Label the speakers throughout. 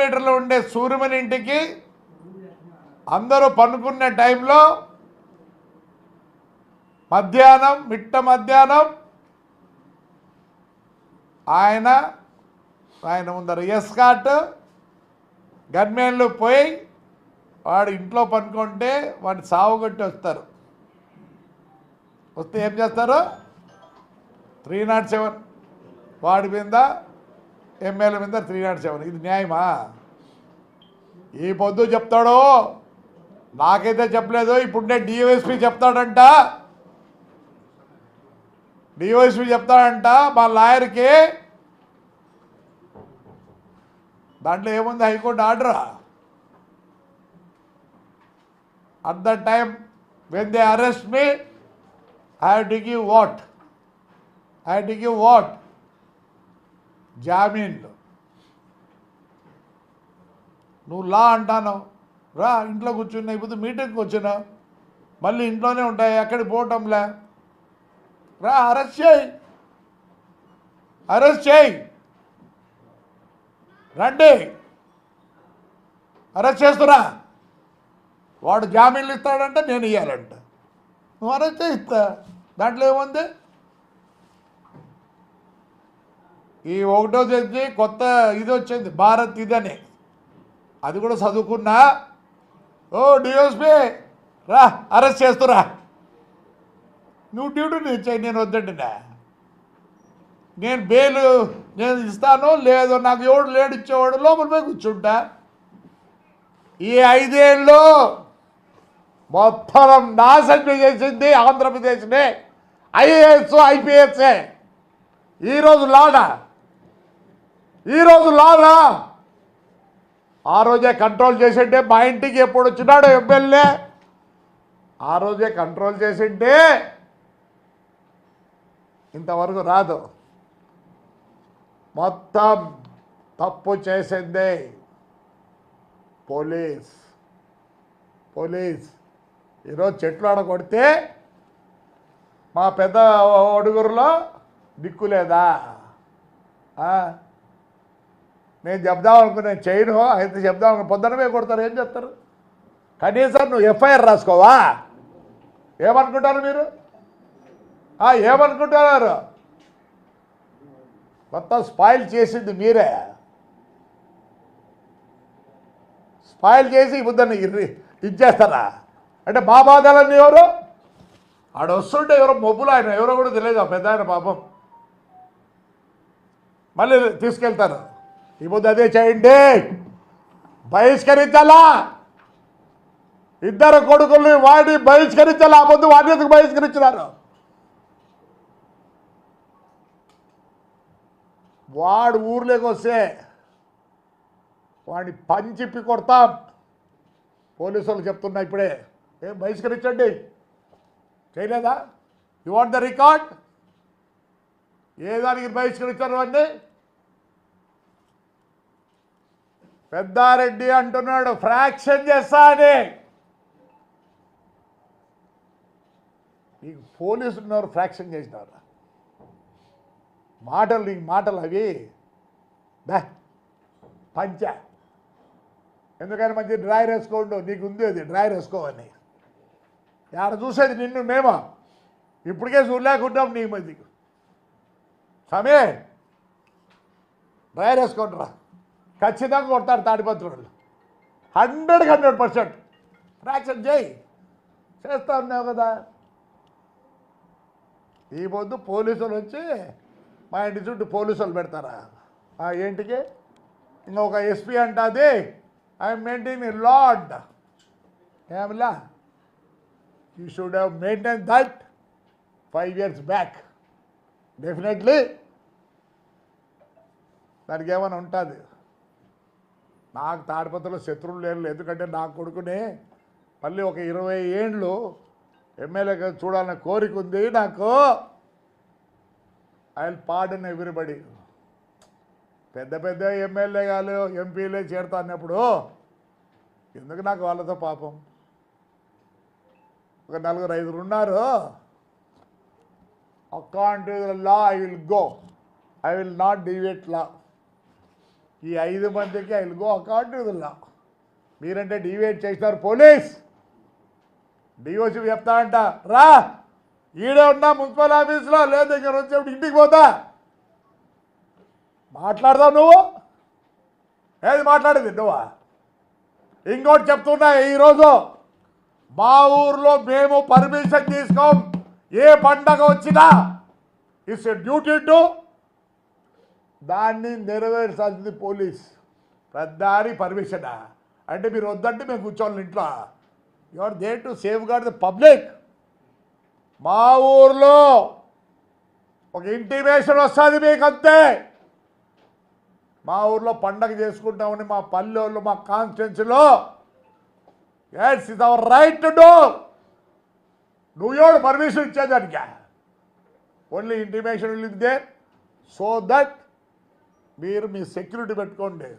Speaker 1: కిలోమీటర్లు ఉండే సూర్యమని ఇంటికి అందరూ పనుకున్న టైంలో మధ్యాహ్నం మిట్ట మధ్యాహ్నం ఆయన ఆయన ముందర ఎస్కాట్ గన్మేన్లు పోయి వాడు ఇంట్లో పనుకుంటే వాడిని సావుగొట్టి వస్తారు. వస్తే ఏం చేస్తారు? త్రీ నాట్ సెవెన్ వాడి మీద ఎమ్మెల్యే మీద త్రీ నాట్ సెవెన్. ఇది న్యాయమా? ఈ పొద్దు చెప్తాడు? నాకైతే చెప్పలేదు. ఇప్పుడునే డిఓఎస్పి చెప్తాడంట. డిఓఎస్పి చెప్తాడంట మా లాయర్కి. దాంట్లో ఏముంది high court ఆర్డరా? At the time when they arrest me I to give what I to give what జామీన్లు. నువ్వు లా అంటాను. రా ఇంట్లో కూర్చున్నా ఇప్పుడు మీటింగ్కి వచ్చినా మళ్ళీ ఇంట్లోనే ఉంటాయి ఎక్కడికి పోవటంలే. రా అరెస్ట్ చేయి. అరెస్ట్ చేయి. రండి. అరెస్ట్ చేస్తున్నా. వాడు జామీన్లు ఇస్తాడంటే నేను ఇవ్వాలంట నువ్వు అరెస్ట్ చేయిస్తా దాంట్లో ఏముంది? ఈ ఒకటో తేదీ కొత్త ఇది వచ్చింది భారత్ ఇదని. అది కూడా చదువుకున్నా? ఓ డిఎస్పి రా అరెస్ట్ చేస్తురా. నువ్వు డ్యూటీ నేను చేయి నేను వద్దండినా నేను బెయిల్ నేను ఇస్తాను లేదు నాకు ఎవడు లేడు ఇచ్చేవాడు లోపల పోయి కూర్చుంటా. ఈ ఐదేళ్ళు మొత్తం నాశనం చేసింది ఆంధ్రప్రదేశ్నే. ఐఏఎస్ ఐపీఎస్ఏ. ఈరోజు లాడా? ఈరోజు లానా ఆ రోజే కంట్రోల్ చేసింటే మా ఇంటికి ఎప్పుడు వచ్చినాడు ఎమ్మెల్యే. ఆ రోజే కంట్రోల్ చేసింటే ఇంతవరకు రాదు. మొత్తం తప్పు చేసింది పోలీస్. పోలీస్. ఈరోజు చెట్లు ఆడ కొడితే మా పెద్ద ఒడుగురులో దిక్కు లేదా? నేను చెప్దాం అనుకున్నా చేయను అయితే చెప్దాం అనుకున్నా పొద్దునమే కొడతారు ఏం చెప్తారు కనీసం నువ్వు ఎఫ్ఐఆర్ రాసుకోవా? ఏమనుకుంటారు మీరు? ఏమనుకుంటున్నారు? మొత్తం స్పాయిల్ చేసింది మీరే. స్పాయిల్ చేసి బుద్ధని ఇచ్చేస్తారా? అంటే మా బాధలన్నీ ఎవరు? ఆడ వస్తుంటే ఎవరో మొబ్బులు ఆయన ఎవరో కూడా తెలియదు ఆ పెద్ద ఆయన పాపం. మళ్ళీ తీసుకెళ్తారు. ఈ ముందు అదే చేయండి. బహిష్కరించాలా? ఇద్దరు కొడుకుల్ని వాడి బహిష్కరించాలా? ఆ పొద్దు వాడిని ఎందుకు బహిష్కరించినారు? వాడు ఊర్లోకి వస్తే వాడిని పంచిప్పి కొడతాం. పోలీసు వాళ్ళు చెప్తున్నా ఇప్పుడే. ఏం బహిష్కరించండి? చేయలేదా? యు వాంట్ ద రికార్డ్ ఏ దానికి బహిష్కరించారు అండి పెద్దారెడ్డి అంటున్నాడు ఫ్రాక్షన్ చేస్తా అని నీకు పోలీసులు ఉన్నారు ఫ్రాక్షన్ చేసినారు? మాటలు నీకు మాటలు అవి. దా పంచ. ఎందుకని మంచి డ్రాయర్ వేసుకోండు? నీకు ఉంది అది డ్రాయర్ వేసుకోవని ఆడ చూసేది నిన్ను మేమా? ఇప్పటికే చూడలేకుంటాం నీ మధ్య సమే వేసుకోండి రా ఖచ్చితంగా కొడతారు తాడిపత్రులు హండ్రెడ్కి హండ్రెడ్ పర్సెంట్. ఫ్రాక్షన్ చేయి. చేస్తా ఉన్నావు కదా. ఈ పొద్దు పోలీసులు వచ్చి మా ఇంటి చుట్టూ పోలీసులు పెడతారా? ఆ ఇంకా ఇంకొక ఎస్పీ అంటుంది. ఐఎమ్ మెయింటైన్ లాడ్ ఏమిలా? You should have maintain that five years back definitely దానికి ఏమైనా ఉంటుంది. నాకు తాడిపత్రలో శత్రువులు లేరు ఎందుకంటే నా కొడుకుని మళ్ళీ ఒక ఇరవై ఏండ్లు ఎమ్మెల్యేగా చూడాలన్న కోరిక ఉంది నాకు. ఐ పాడిన పార్డన్ ఎవ్రీబడి పెద్ద పెద్ద ఎమ్మెల్యేగాలు ఎంపీలే చేరుతా అన్నప్పుడు ఎందుకు నాకు వాళ్ళతో పాపం? ఒక నలుగురు ఐదుగురు ఉన్నారు. Account law I will go I will not deviate law ఈ ఐదు మందికి ఐ గో అకార్డ్ మీరంటే డివేట్ చేసినారు పోలీస్. డిఓసి చెప్తా అంట రా ఈడే ఉన్నా మున్సిపల్ ఆఫీస్లో లేదు ఇక్కడ వచ్చేప్పుడు ఇంటికి పోతా? మాట్లాడదావు నువ్వు? ఏది మాట్లాడేది నువ్వా? ఇంకోటి చెప్తున్నా ఈరోజు మా ఊర్లో మేము పర్మిషన్ తీసుకోం. ఏ పండగ వచ్చినా ఇట్స్ డ్యూటీ టు దాన్ని నెరవేర్చాల్సింది పోలీస్. పెద్దారి పర్మిషనా? అంటే మీరు వద్దంటే మేము కూర్చోవాలి ఇంట్లో. You're there to safeguard the public. మా ఊర్లో ఒక ఇంటిమేషన్ వస్తుంది మీకు అంతే మా ఊర్లో పండగ చేసుకుంటామని మా పల్లెళ్ళు మా కాన్స్టిట్యున్సీలో. It's is our right to do నువ్వు ఎవడు పర్మిషన్ ఇచ్చేదానికి? Only intimation will they so that మీరు మీ సెక్యూరిటీ పెట్టుకోండి.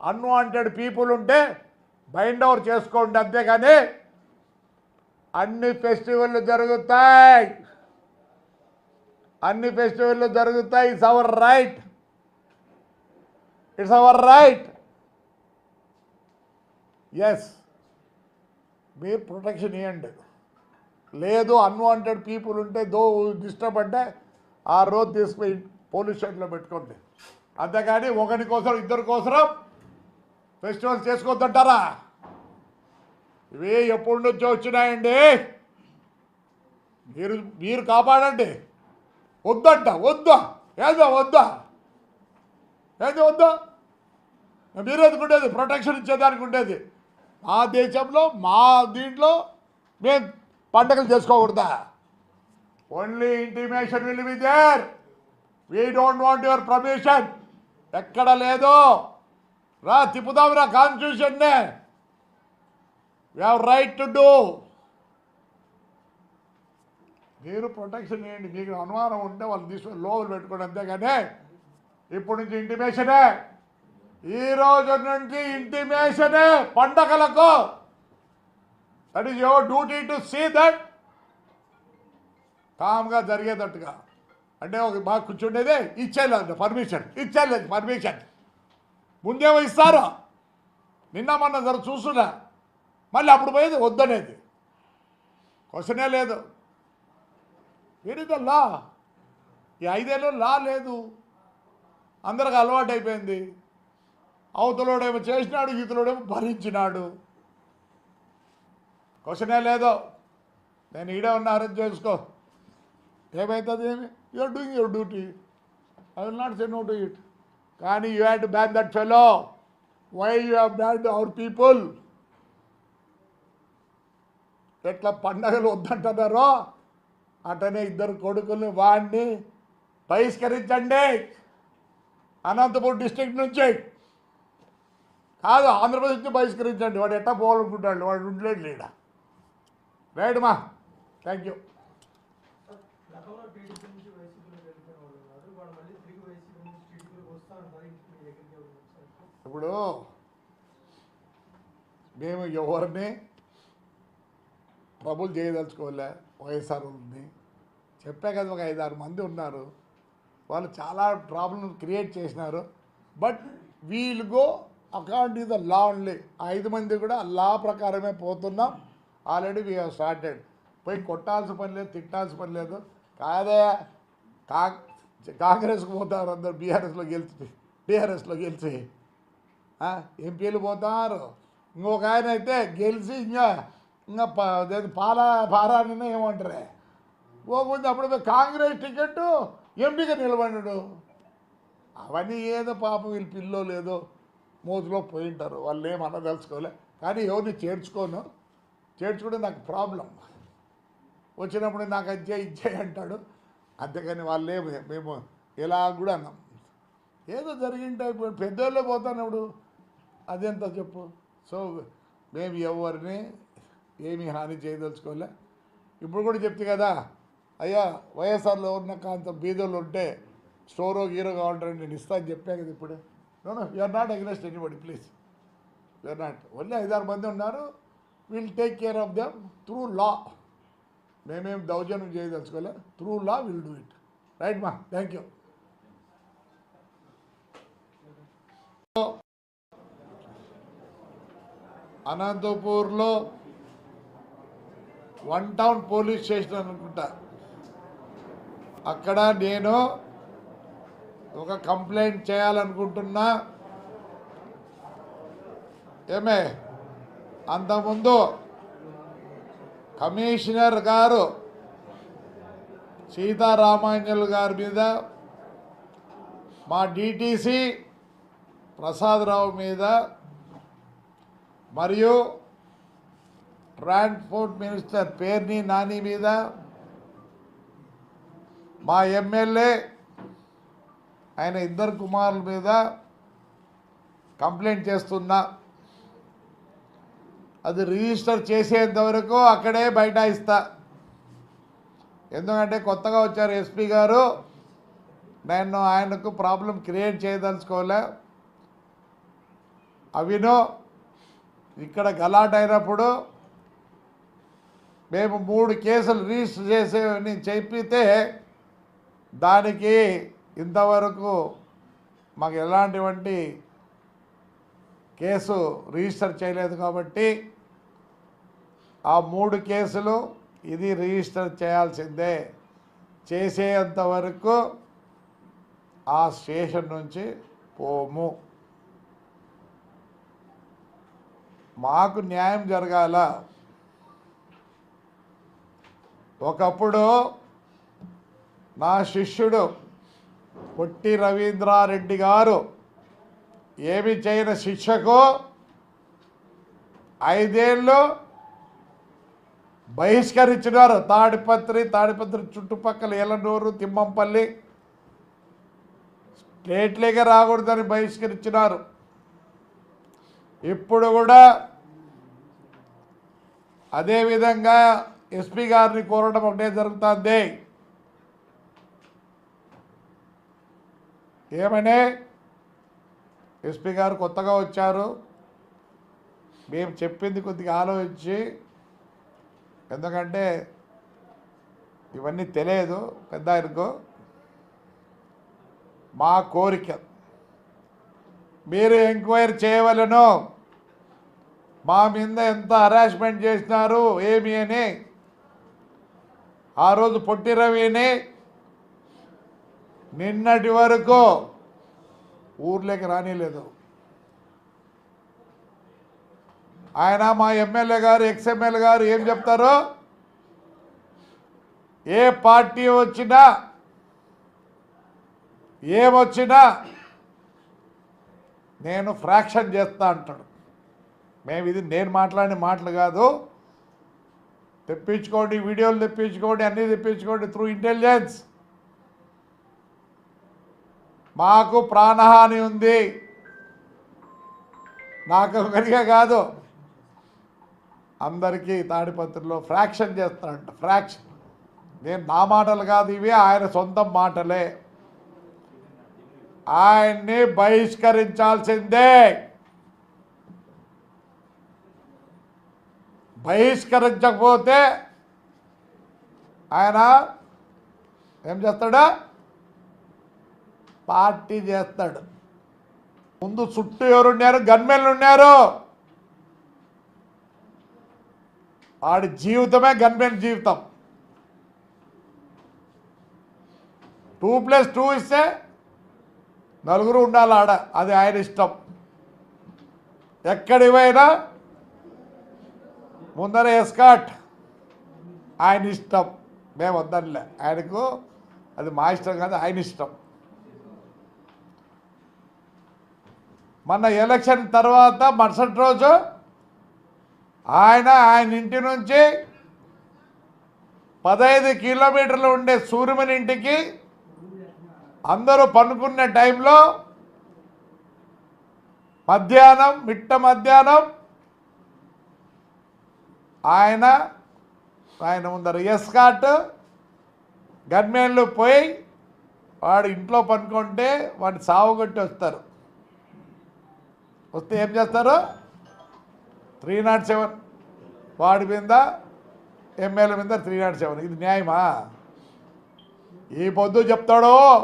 Speaker 1: అన్వాంటెడ్ పీపుల్ ఉంటే బైండ్ ఓవర్ చేసుకోండి అంతేగాని అన్ని ఫెస్టివల్లు జరుగుతాయి. అన్ని ఫెస్టివల్లు జరుగుతాయి. It's our right it's our right yes మీరు ప్రొటెక్షన్ ఇవ్వండి లేదు అన్వాంటెడ్ పీపుల్ ఉంటే దో డిస్టర్బ్ అంటే ఆ రోజు తీసుకుపోయి పోలీస్ స్టేషన్లో పెట్టుకోండి. అంతేగాని ఒకరి కోసం ఇద్దరి కోసం ఫెస్టివల్స్ చేసుకోవద్దంటారా ఇవి ఎప్పటి నుంచో వచ్చినాయండి. మీరు మీరు కాపాడండి. వద్దంట వద్దా. ఏదో వద్దా. ఏది వద్దా. మీరు ఎందుకుండేది ప్రొటెక్షన్ ఇచ్చేదానికి ఉండేది. మా దేశంలో మా దీంట్లో మేము పండగలు చేసుకోకూడదా? Only intimation will be there we don't want your permission ఎక్కడ లేదో. రా తిప్పుదాం రా కాన్స్టిట్యూషన్నే we have right to do మీరు ప్రొటెక్షన్ చేయండి. మీకు అనుమానం ఉంటే వాళ్ళు తీసుకొని లోపల పెట్టుకోండి అంతేగాని ఇప్పటి నుంచి ఇంటిమేషనే ఈ రోజు నుంచి ఇంటిమేషనే పండగలకు. That is your duty to see that కామ్గా జరిగేటట్టుగా. అంటే ఒక బాగా కూర్చుండేదే ఇచ్చేయలేదు పర్మిషన్ ఇచ్చేయలేదు పర్మిషన్ ముందేమో ఇస్తారు? నిన్న మొన్న జర చూస్తున్నా. మళ్ళీ అప్పుడు పోయేది వద్దనేది. క్వశ్చనే లేదు. వెరీ లా ఈ ఐదేళ్ళు లా లేదు. అందరికి అలవాటు అయిపోయింది అవతలోడేమో చేసినాడు ఇతలోడేమో భరించినాడు. క్వశ్చనే లేదో. నేను ఈడే ఉన్న అరేంజ్ చేసుకో. ఏమవుతుంది ఏమి? You're doing your duty I will not say no to it కానీ you had to ban that fellow why you have ban our people ఎట్లా పండగలు వద్దంటున్నారో అటనే ఇద్దరు కొడుకుల్ని వాడిని బహిష్కరించండి. అనంతపురం డిస్ట్రిక్ట్ నుంచి. కాదు ఆంధ్రప్రదేశ్ నుంచి బహిష్కరించండి. వాడు ఎట్టా పోవాలనుకుంటాడు? వాడు ఉండలేడు లేడ. రైట్ మా థ్యాంక్ యూ
Speaker 2: గతంలో టీడీపీ నుంచి వైసీపీలోకి వెళ్ళిపోయిన వాళ్ళు ఉన్నారు వాళ్ళు మళ్ళీ తిరిగి వైసీపీ నుంచి టీడీపీలోకి వస్తా ఉంటారు ఇంటికి మీ దగ్గరికి ఎవరు వచ్చారు
Speaker 1: ఇప్పుడు మేము ఎవరిని ట్రబుల్ చేయదలుచుకోలే వైఎస్ఆర్ ఉంది చెప్పా కదా ఒక ఐదారు మంది ఉన్నారు. వాళ్ళు చాలా ప్రాబ్లమ్ క్రియేట్ చేసినారు. But we'll go according to the law only ఐదు మంది కూడా లా ప్రకారమే పోతున్నాం. ఆల్రెడీ వీ హ్యావ్ స్టార్టెడ్ పోయి కొట్టాల్సిన పని లేదు తిట్టాల్సిన పని లేదు. కాదే కా కాంగ్రెస్కి పోతారు అందరు బీఆర్ఎస్లో గెలిచి బీఆర్ఎస్లో గెలిచి. ఎంపీలు పోతారు? ఇంకొక ఆయన అయితే గెలిచి ఇంకా ఇంకా ప- పాల పారాని ఏమంటారే? పోకుండా అప్పుడు కాంగ్రెస్ టికెట్ ఎంపీగా నిలబడినాడు అవన్నీ ఏదో పాపం వీళ్ళు పిల్లో లేదో మోజులో పోయింటారు. వాళ్ళు ఏం అనదలుచుకోలే కానీ ఎవరిని చేర్చుకోను? చేర్చుకుంటే నాకు ప్రాబ్లం. వచ్చినప్పుడు నాకు అజ్జే ఇజ్జే అంటాడు. అంతేకాని వాళ్ళే మేము ఇలా కూడా అన్నాం. ఏదో జరిగింటే ఇప్పుడు పోతాను ఇప్పుడు. అదెంత చెప్పు. సో మేము ఎవరిని ఏమీ హాని చేయదలుచుకోలే. ఇప్పుడు కూడా చెప్తే కదా అయ్యా వైఎస్ఆర్లో ఉన్న కాంత బీదోళ్ళు ఉంటే స్టోరో హీరో కావాలంటే నేను అని చెప్పా కదా ఇప్పుడు. No you're not against anybody please you're not only ఐదారు మంది ఉన్నారు. Will take care of them through law మేమేం దౌర్జన్యం చేయదలుచుకోలే. Through law will do it right మా థ్యాంక్ యూ అనంతపూర్లో వన్ టౌన్ పోలీస్ స్టేషన్ అనుకుంటా. అక్కడ నేను ఒక కంప్లైంట్ చేయాలనుకుంటున్నా. ఏమే అంతకుముందు కమిషనర్ గారు సీతారామాంజల్ గారి మీద మా డిటీసీ ప్రసాదరావు మీద మరియు ట్రాన్స్పోర్ట్ మినిస్టర్ పేర్ని నాని మీద మా ఎమ్మెల్యే ఆయన ఇద్దరు కుమారుల మీద కంప్లైంట్ చేస్తున్నా. అది రిజిస్టర్ చేసేంత వరకు అక్కడే బైఠాయిస్తా. ఎందుకంటే కొత్తగా వచ్చారు ఎస్పీ గారు. నేను ఆయనకు ప్రాబ్లం క్రియేట్ చేయదలుచుకోలే. అవినో ఇక్కడ గలాట్ అయినప్పుడు మేము మూడు కేసులు రిజిస్టర్ చేసేవని చెప్పితే దానికి ఇంతవరకు మాకు ఎలాంటివంటి కేసు రిజిస్టర్ చేయలేదు కాబట్టి ఆ మూడు కేసులు ఇది రిజిస్టర్ చేయాల్సిందే. చేసేంత వరకు ఆ స్టేషన్ నుంచి పోము. మాకు న్యాయం జరగాల. ఒకప్పుడు నా శిష్యుడు పొట్టి రవీంద్రారెడ్డి గారు ఏమి చేయని శిక్షకు ఐదేళ్ళు బహిష్కరించినారు. తాడిపత్రి తాడిపత్రి చుట్టుపక్కల ఎలనూరు తిమ్మంపల్లి. స్టేట్లేకే రాకూడదని బహిష్కరించినారు. ఇప్పుడు కూడా అదేవిధంగా ఎస్పీ గారిని కోరడం ఒకటే జరుగుతుంది. ఏమనే? ఎస్పీ గారు కొత్తగా వచ్చారు. మేము చెప్పింది కొద్దిగా ఆలోచించి ఎందుకంటే ఇవన్నీ తెలియదు పెద్ద ఆయనకు మా కోరిక మీరు ఎంక్వైరీ చేయవలను. మా మీద ఎంత హరాస్మెంట్ చేసినారు ఏమి అని? ఆ రోజు పొట్టి రవిని నిన్నటి వరకు ఊర్లోకి రానిలేదు. ఆయన మా ఎమ్మెల్యే గారు ఎక్స్ఎమ్మెల్యే గారు ఏం చెప్తారు? ఏ పార్టీ వచ్చినా ఏమొచ్చినా నేను ఫ్రాక్షన్ చేస్తా అంటాడు. మేము ఇది నేను మాట్లాడిన మాటలు కాదు. తెప్పించుకోండి వీడియోలు తెప్పించుకోండి అన్నీ తెప్పించుకోండి త్రూ ఇంటెలిజెన్స్ మాకు ప్రాణహాని ఉంది. నాకు ఒకరిగా కాదు. అందరికీ తాడిపత్రిలో ఫ్రాక్షన్ చేస్తానంట ఫ్రాక్షన్ నేను నా మాటలు కాదు ఇవి ఆయన సొంత మాటలే. ఆయన్ని బహిష్కరించాల్సిందే. బహిష్కరించకపోతే ఆయన ఏం చేస్తాడు? పార్టీ చేస్తాడు. ముందు చుట్టూ ఎవరున్నారు గన్మెన్లు ఉన్నారు. వాడి జీవితమే గన్మెన్ జీవితం. టూ ప్లస్ టూ ఇస్తే నలుగురు ఉండాలి ఆడ. అది ఆయన ఇష్టం. ఎక్కడ ఇవైనా ముందర ఎస్కాట్. ఆయన ఇష్టం. మేము వద్దనిలే. ఆయనకు అది మా ఇష్టం కాదు ఆయన ఇష్టం. మన ఎలక్షన్ తర్వాత మరుసటి రోజు ఆయన ఆయన ఇంటి నుంచి పదహైదు కిలోమీటర్లు ఉండే సూర్యుని ఇంటికి అందరూ పనుకున్న టైంలో మధ్యాహ్నం మిట్ట మధ్యాహ్నం ఆయన ఆయన ముందర ఎస్కాట్ గన్మెన్లు పోయి వాడు ఇంట్లో పనుకుంటే వాడిని సావుగొట్టి వస్తారు. వస్తే ఏం చేస్తారు? Three not seven. వాడి మీద ఎమ్మెల్యే మీద త్రీ నాట్ సెవెన్. ఇది న్యాయమా? ఈ పొద్దు చెప్తాడు?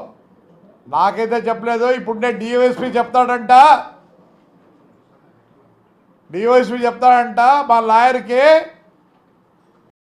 Speaker 1: నాకైతే చెప్పలేదు. ఇప్పుడే డిఎస్పి చెప్తాడంట. డివైఎస్పీ చెప్తాడంట మా లాయర్కి.